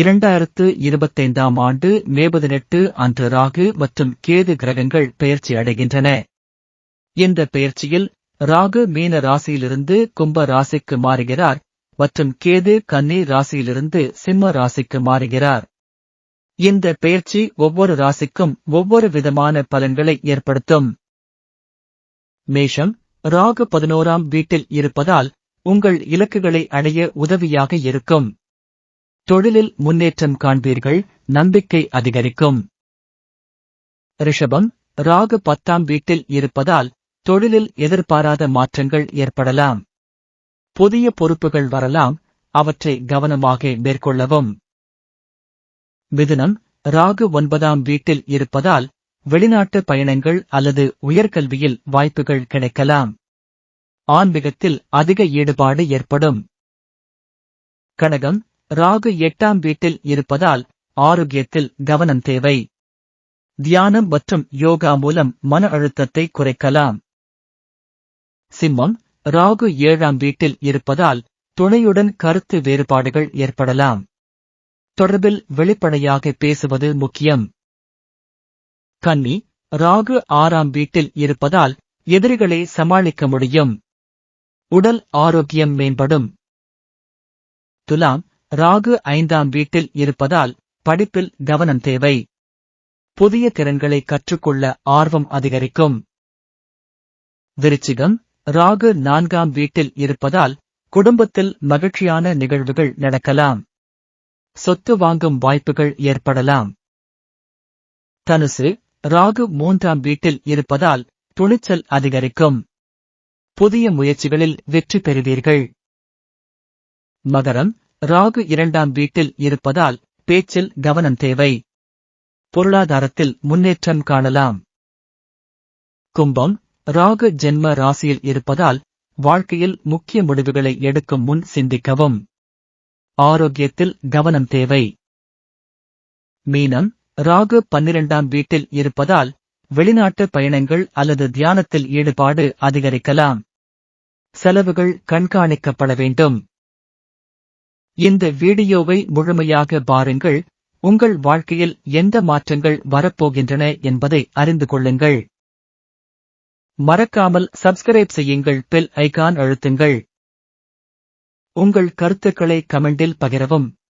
இரண்டாயிரத்து இருபத்தைந்தாம் ஆண்டு மே பதினெட்டு அன்று ராகு மற்றும் கேது கிரகங்கள் பெயர்ச்சி அடைகின்றன. இந்த பெயர்ச்சியில் ராகு மீன ராசியிலிருந்து கும்ப ராசிக்கு மாறுகிறார் மற்றும் கேது கன்னி ராசியிலிருந்து சிம்ம ராசிக்கு மாறுகிறார். இந்த பெயர்ச்சி ஒவ்வொரு ராசிக்கும் ஒவ்வொரு விதமான பலன்களை ஏற்படுத்தும். மேஷம் ராகு பதினோராம் வீட்டில் இருப்பதால் உங்கள் இலக்குகளை அடைய உதவியாக இருக்கும். தொழிலில் முன்னேற்றம் காண்பீர்கள் நம்பிக்கை அதிகரிக்கும். ரிஷபம் ராகு பத்தாம் வீட்டில் இருப்பதால் தொழிலில் எதிர்பாராத மாற்றங்கள் ஏற்படலாம். புதிய பொறுப்புகள் வரலாம் அவற்றை கவனமாக மேற்கொள்ளவும். மிதுனம் ராகு ஒன்பதாம் வீட்டில் இருப்பதால் வெளிநாட்டு பயணங்கள் அல்லது உயர்கல்வியில் வாய்ப்புகள் கிடைக்கலாம். ஆன்மீகத்தில் அதிக ஈடுபாடு ஏற்படும். கனகம் ராகு எட்டாம் வீட்டில் இருப்பதால் ஆரோக்கியத்தில் கவனம் தேவை. தியானம் மற்றும் யோகா மூலம் மன அழுத்தத்தை குறைக்கலாம். சிம்மம் ராகு ஏழாம் வீட்டில் இருப்பதால் துணையுடன் கருத்து வேறுபாடுகள் ஏற்படலாம். தொடர்பில் வெளிப்படையாக பேசுவது முக்கியம். கன்னி ராகு ஆறாம் வீட்டில் இருப்பதால் எதிரிகளை சமாளிக்க முடியும். உடல் ஆரோக்கியம் மேம்படும். துலாம் ராகு ஐந்தாம் வீட்டில் இருப்பதால் படிப்பில் கவனம் தேவை. புதிய திறன்களை கற்றுக்கொள்ள ஆர்வம் அதிகரிக்கும். விருச்சிகம் ராகு நான்காம் வீட்டில் இருப்பதால் குடும்பத்தில் மகிழ்ச்சியான நிகழ்வுகள் நடக்கலாம். சொத்து வாங்கும் வாய்ப்புகள் ஏற்படலாம். தனுசு ராகு மூன்றாம் வீட்டில் இருப்பதால் துணிச்சல் அதிகரிக்கும். புதிய முயற்சிகளில் வெற்றி பெறுவீர்கள். மகரம் ராகு இரண்டாம் வீட்டில் இருப்பதால் பேச்சில் கவனம் தேவை. பொருளாதாரத்தில் முன்னேற்றம் காணலாம். கும்பம் ராகு ஜென்ம ராசியில் இருப்பதால் வாழ்க்கையில் முக்கிய முடிவுகளை எடுக்கும் முன் சிந்திக்கவும். ஆரோக்கியத்தில் கவனம் தேவை. மீனம் ராகு பன்னிரண்டாம் வீட்டில் இருப்பதால் வெளிநாட்டு பயணங்கள் அல்லது தியானத்தில் ஈடுபாடு அதிகரிக்கலாம். செலவுகள் கண்காணிக்கப்பட வேண்டும். இந்த வீடியோவை முழுமையாக பாருங்கள். உங்கள் வாழ்க்கையில் எந்த மாற்றங்கள் வரப்போகின்றன என்பதை அறிந்து கொள்ளுங்கள். மறக்காமல் சப்ஸ்கிரைப் செய்யுங்கள் பெல் ஐகான் அழுத்துங்கள். உங்கள் கருத்துக்களை கமெண்டில் பகிரவும்.